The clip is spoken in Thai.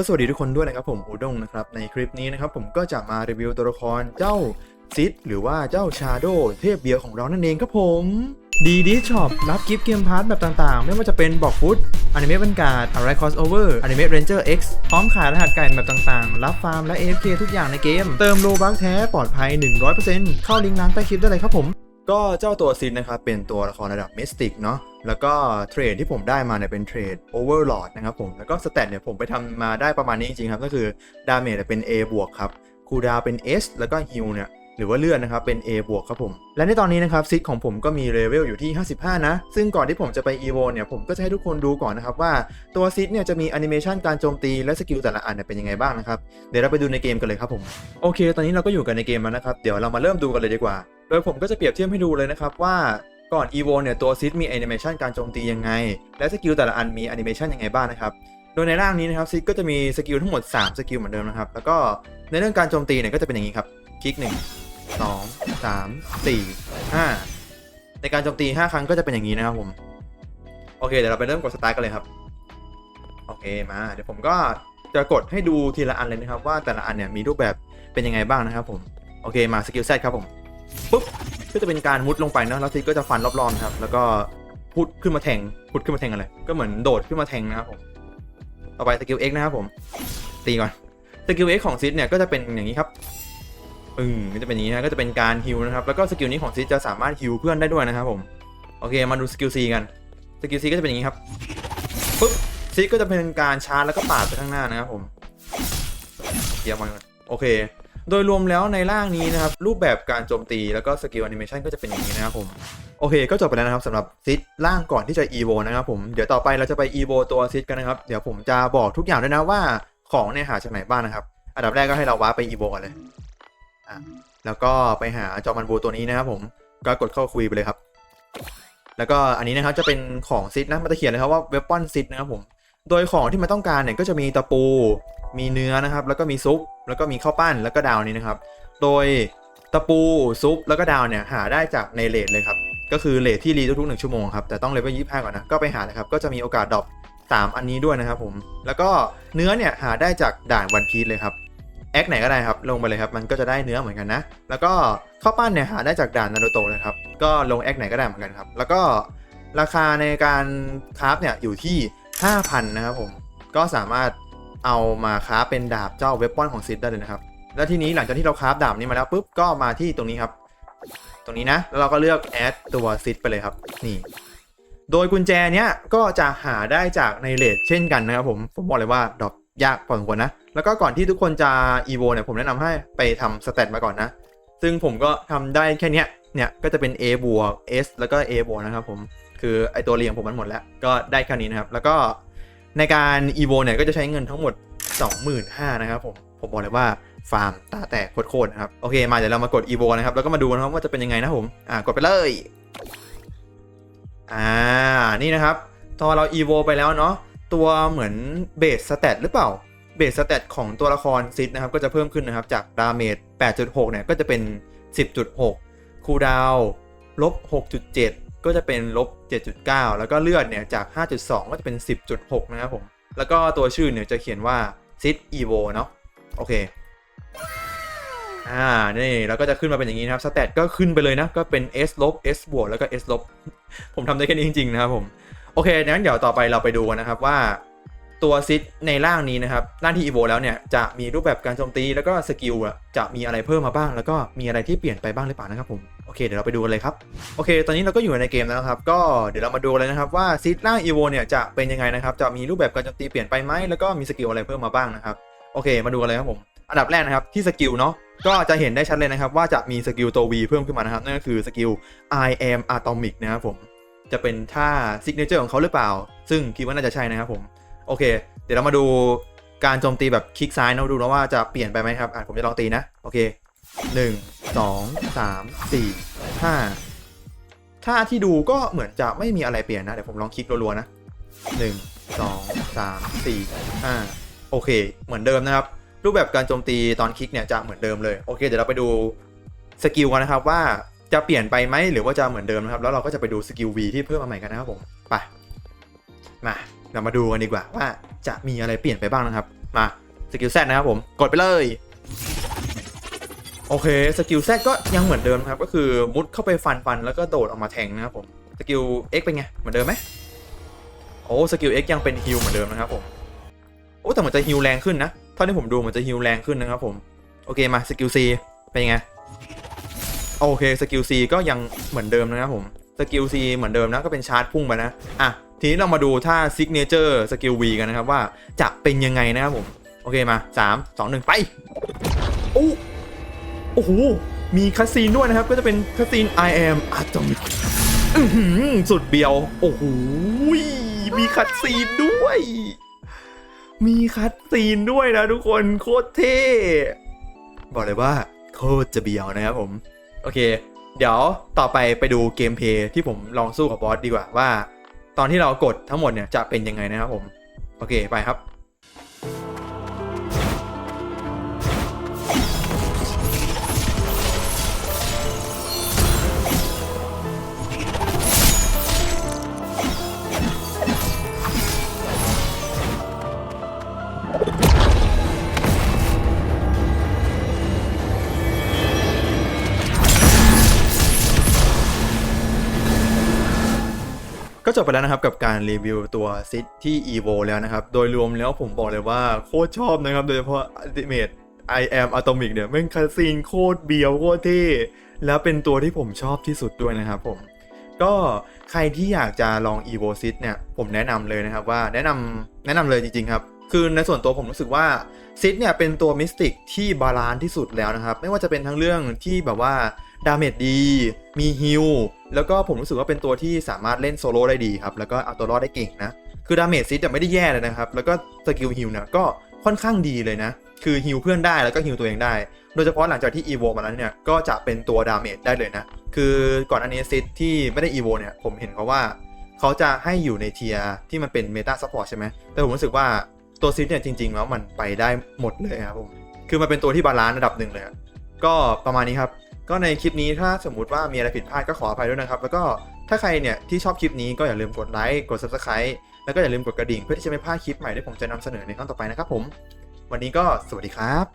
ก็สวัสดีทุกคนด้วยนะครับผมอูด้งนะครับในคลิปนี้นะครับผมก็จะมารีวิวตัวละครเจ้าซิดหรือว่าเจ้าชาโดเทพเบียร์ของเรานั่นเองครับผมดีดีช็อปรับกิฟต์เกมพาร์ทแบบต่างๆ ไม่ว่าจะเป็นบอกฟุตอนิเมะบันการ์ดอะไรคอสโอเวอร์อนิเมะเรนเจอร์ X พร้อมขายรหัสไก่แบบต่างๆ รับฟาร์มและ AFK ทุกอย่างในเกม เติมโลบัคแท้ปลอดภัย 100%เข้าลิงก์ร้านใต้คลิปได้เลยครับผม ก็เจ้าตัวซินนะครับเป็นตัวละครระดับมิสติกเนาะแล้วก็เทรดที่ผมได้มาเนี่ยเป็นเทรดโอเวอร์ลอดนะครับผมแล้วก็สเตตเนี่ยผมไปทำมาได้ประมาณนี้จริงๆครับ ก็คือดาเมจเป็น A บวกครับคูดาวเป็น S แล้วก็ฮิลเนี่ย หรือว่าเลื่อดนะครับเป็น A บวกครับผมและในตอนนี้นะครับซิดของผมก็มีเลเวลอยู่ที่ 55 นะ ซึ่งก่อนที่ผมจะไป EVO เนี่ยผมก็จะให้ทุกคนดูก่อนนะครับว่าตัวซิดเนี่ยจะมีแอนิเมชันการโจมตีและสกิลแต่ละอันเนี่ยเป็นยังไงบ้างนะครับเดี๋ยวเราไปดูในเกมกันเลยครับผมโอเค ตอนนี้เราก็อยู่กันในเกมแล้วนะครับเดี๋ยวเรามาเริ่มดูกันเลยดีกว่า โดยผมก็จะเปรียบเทียบให้ดูเลยนะครับว่าก่อน EVO เนี่ยตัวซิดมีแอนิเมชันการโจมตียังไง และสกิลแต่ละอันมีแอนิเมชันยังไงบ้างนะครับ โดยในร่างนี้นะครับซิดก็จะมีสกิลทั้งหมด 3 สกิลเหมือนเดิมนะครับ แล้วก็ในเรื่องการโจมตีเนี่ยก็จะเป็นอย่างนี้ครับ คลิก 1 2 3 4 5ในการโจมตี5ครั้งก็จะเป็นอย่างนี้นะครับผม โอเค เดี๋ยวเราไปเริ่มกดสตาร์ทกันเลยครับ โอเคมา เดี๋ยวผมก็จะกดให้ดูทีละอันเลยนะครับ ว่าแต่ละอันเนี่ยมีรูปแบบเป็นยังไงบ้างนะครับผม โอเคมาสกิลแซดครับผมปุ๊บก็จะเป็นการมุดลงไปเนอะแล้วทีก็จะฟันรอบๆครับ แล้วก็พุดขึ้นมาแทงพุดขึ้นมาแทงอะไร ก็เหมือนโดดขึ้นมาแทงนะครับผม ต่อไปสกิล X นะครับผม ตีก่อน สกิล X ของซิดเนี่ยก็จะเป็นอย่างนี้ครับ อืมก็จะเป็นอย่างนี้นะก็จะเป็นการฮิวนะครับแล้วก็สกิลนี้ของซิจะสามารถฮิวเพื่อนได้ด้วยนะครับผมโอเคมาดูสกิลซีกันสกิลซีก็จะเป็นอย่างนี้ครับปุ๊บซิก็จะเป็นการชาร์จแล้วก็ปาดไปข้างหน้านะครับผมเยี่ยมมากโอเค โดยรวมแล้วในร่างนี้นะครับรูปแบบการโจมตีแล้วก็สกิลแอนิเมชันก็จะเป็นอย่างนี้นะครับผมโอเคก็จบไปแล้วนะครับสำหรับซิดร่างก่อนที่จะ EVO นะครับผมเดี๋ยวต่อไปเราจะไป EVO ตัวซิดกันนะครับเดี๋ยวผมจะบอกทุกอย่างด้วยนะว่าของเนี่ยหาจากไหนบ้างนะครับ อันดับแรกก็ให้เราว้าร์ปไป EVO กันเลย อะแล้วก็ไปหาจอมันบูตัวนี้นะครับผมก็กดเข้าคุยไปเลยครับ แล้วก็อันนี้นะครับจะเป็นของซิดนะมันจะเขียนเลยครับว่าเวปอนซิดนะครับผมโดยของที่มันต้องการเนี่ยก็จะมีตะปู มีเนื้อนะครับ แล้วก็มีซุป แล้วก็มีข้าวปั้นแล้วก็ดาวนี้นะครับ โดยตะปูซุปแล้วก็ดาวเนี่ยหาได้จากในเลทเลยครับก็คือเลทที่รีทุกๆหนึ่งชั่วโมงครับแต่ต้องเลเวลยี่ห้าก่อนนะก็ไปหาเลยครับก็จะมีโอกาสดรอปสามอันนี้ด้วยนะครับผมแล้วก็เนื้อเนี่ยหาได้จากด่านวันพีซเลยครับ แอคไหนก็ได้ครับ ลงไปเลยครับ มันก็จะได้เนื้อเหมือนกันนะ แล้วก็ข้าวปั้นเนี่ยหาได้จากด่านนารูโตะเลยครับ ก็ลงแอคไหนก็ได้เหมือนกันครับ แล้วก็ราคาในการคราฟเนี่ยอยู่ที่ 5,000 นะครับผม ก็สามารถเอามาคราฟเป็นดาบเจ้าเวปอนของซิดได้เลยนะครับ แล้วทีนี้หลังจากที่เราคราฟดาบนี้มาแล้วปุ๊บ ก็มาที่ตรงนี้ครับ ตรงนี้นะ แล้วเราก็เลือกแอดตัวซิดไปเลยครับ นี่ โดยกุญแจเนี้ยก็จะหาได้จากในเลทเช่นกันนะครับผม ผมบอกเลยว่าดรอปยากพอสมควรนะ แล้วก็ก่อนที่ทุกคนจะ EVO เนี่ยผมแนะนำให้ไปทำสเตตมาก่อนนะ ซึ่งผมก็ทำได้แค่นี้เนี่ยก็จะเป็น A บวก S แล้วก็ A บวกนะครับผมคือไอตัวเรียงผมมันหมดแล้ว ก็ได้แค่นี้นะครับ แล้วก็ในการ EVO เนี่ยก็จะใช้เงินทั้งหมด 25,000นะครับผมผมบอกเลยว่าฟาร์มตาแตกโคตรๆนะครับ โอเค มาเดี๋ยวเรามากด EVO นะครับ แล้วก็มาดูนะครับว่าจะเป็นยังไงนะผมอ่ากดไปเลยอ่านี่นะครับพอเรา EVO ไปแล้วเนาะตัวเหมือนเบสสเตตหรือเปล่า เบสสเตตของตัวละครซิดนะครับก็จะเพิ่มขึ้นนะครับจากดาเมจ 8.6 เนี่ยก็จะเป็น 10.6 คูลดาวลบ 6.7 ก็จะเป็นลบ 7.9 แล้วก็เลือดเนี่ยจาก 5.2 ก็จะเป็น 10.6 นะครับผม แล้วก็ตัวชื่อเนี่ยจะเขียนว่าซิด EVO เนาะโอเคอ่านี่แล้วก็จะขึ้นมาเป็นอย่างนี้นะครับสเตตก็ขึ้นไปเลยนะ ก็เป็น S ลบ S บวกแล้วก็ S ลบผมทำได้แค่นี้จริง ๆ นะครับผม โอเคงั้นเดี๋ยวต่อไปเราไปดูนะครับว่า ตัวซิดในร่างนี้นะครับร่างที่อีโวแล้วเนี่ยจะมีรูปแบบการโจมตีแล้วก็สกิลอะจะมีอะไรเพิ่มมาบ้าง แล้วก็มีอะไรที่เปลี่ยนไปบ้างหรือเปล่านะครับผมโอเคเดี๋ยวเราไปดูกันเลยครับโอเค ตอนนี้เราก็อยู่ในเกมแล้วครับก็เดี๋ยวเรามาดูเลยนะครับว่าซิดร่างอีโวเนี่ยจะเป็นยังไงนะครับจะมีรูปแบบการโจมตีเปลี่ยนไปไหมแล้วก็มีสกิลอะไรเพิ่มมาบ้างนะครับโอเค มาดูกันเลยครับผมอันดับแรกนะครับที่สกิลเนาะก็จะเห็นได้ชัดเลยนะครับว่าจะมีสกิลตัว V เพิ่มขึ้นมานะครับนั่นก็คือสกิล I am atomic นะครับผมจะเป็นท่าซิกเนเจอร์ของเขาหรือเปล่า ซึ่งคิดว่าน่าจะใช่นะครับผม โอเค เดี๋ยวเรามาดูการโจมตีแบบคลิกซ้ายนะดูนะว่าจะเปลี่ยนไปไหมครับอะผมจะลองตีนะ โอเค1 2 3 4 5ท่าที่ดูก็เหมือนจะไม่มีอะไรเปลี่ยนนะ เดี๋ยวผมลองคลิกรัวๆนะ1 2 3 4 5โอเค เหมือนเดิมนะครับ รูปแบบการโจมตีตอนคลิกเนี่ยจะเหมือนเดิมเลย โอเค เดี๋ยวเราไปดูสกิลกันนะครับว่าจะเปลี่ยนไปไหมหรือว่าจะเหมือนเดิมนะครับ แล้วเราก็จะไปดูสกิล V ที่เพิ่มมาใหม่กันนะครับผม ไป มา เรามาดูกันดีกว่าว่าจะมีอะไรเปลี่ยนไปบ้างนะครับ มาสกิลแซนะครับผมกดไปเลย โอเคสกิลแซก็ยังเหมือนเดิมครับ ก็คือมุดเข้าไปฟันฟันแล้วก็โดดออกมาแทงนะครับผมสกิล X เป็นไงเหมือนเดิมไหมโอ้สกิล X ยังเป็นฮิลเหมือนเดิมนะครับผมโอ้แต่เหมันจะฮิลแรงขึ้นนะเท่าที่ผมดูเหมันจะฮิลแรงขึ้นนะครับผมโอเคมาสกิล C เป็นไงโอเคสกิล C ก็ยังเหมือนเดิมนะครับผมสกิล C เหมือนเดิมนะก็เป็นชาร์จพุ่งไปนะอะ ทีนี้เรามาดูท่าซิกเนเจอร์สกิล V กันนะครับว่าจะเป็นยังไงนะครับผม โอเคมา 3 2 1 ไป โอ้โอ้โห มีคาซีนด้วยนะครับ ก็จะเป็นคาซีน I am Atomic สุดเบียว โอ้โห มีคัดซีนด้วย มีคัดซีนด้วยนะทุกคนโคตรเท่ บอกเลยว่าโคตรจะเบียวนะครับผม โอเค เดี๋ยวต่อไปไปดูเกมเพย์ที่ผมลองสู้กับบอสดีกว่าว่า ตอนที่เรากดทั้งหมดเนี่ยจะเป็นยังไงนะครับผม โอเคไปครับ ก็จบไปแล้วนะครับกับการรีวิวตัวซิตที่ EVO แล้วนะครับ โดยรวมแล้วผมบอกเลยว่าโคตรชอบนะครับ โดยเฉพาะ Ultimate I am Atomic เนี่ยแม่งคาซีนโคตรเบียวโคตรเท่แล้วเป็นตัวที่ผมชอบที่สุดด้วยนะครับผม ก็ใครที่อยากจะลอง EVO ซิตเนี่ยผมแนะนำเลยนะครับว่าแนะนำแนะนำเลยจริงๆครับ คือในส่วนตัวผมรู้สึกว่าซิตเนี่ยเป็นตัวมิสติกที่บาลานซ์ที่สุดแล้วนะครับ ไม่ว่าจะเป็นทั้งเรื่องที่แบบว่าดาเมจดี มีฮิลแล้วก็ผมรู้สึกว่าเป็นตัวที่สามารถเล่นโซโล่ได้ดีครับ แล้วก็เอาตัวรอดได้เก่งนะ คือดาเมจซิตไม่ได้แย่เลยนะครับ แล้วก็สกิลฮิลเนี่ยก็ค่อนข้างดีเลยนะ คือฮิลเพื่อนได้แล้วก็ฮิลตัวเองได้ โดยเฉพาะหลังจากที่อีโวมาแล้วเนี่ย ก็จะเป็นตัวดาเมจได้เลยนะ คือก่อนอันนี้ซิตที่ไม่ได้อีโวเนี่ย ผมเห็นเขาว่า เขาจะให้อยู่ในเทียร์ที่มันเป็นเมตาซัพพอร์ตใช่ไหมแต่ผมรู้สึกว่า ตัวซิตเนี่ยจริง ๆ แล้วมันไปได้หมดเลยครับผมคือมันเป็นตัวที่บาลานซ์ระดับหนึ่งเลยก็ประมาณนี้ครับ ก็ในคลิปนี้ถ้าสมมุติว่ามีอะไรผิดพลาดก็ขออภัยด้วยนะครับ แล้วก็ถ้าใครเนี่ยที่ชอบคลิปนี้ก็อย่าลืมกดไลค์กด subscribe แล้วก็อย่าลืมกดกระดิ่งเพื่อที่จะไม่พลาดคลิปใหม่ที่ผมจะนำเสนอในครั้งต่อไปนะครับผม วันนี้ก็สวัสดีครับ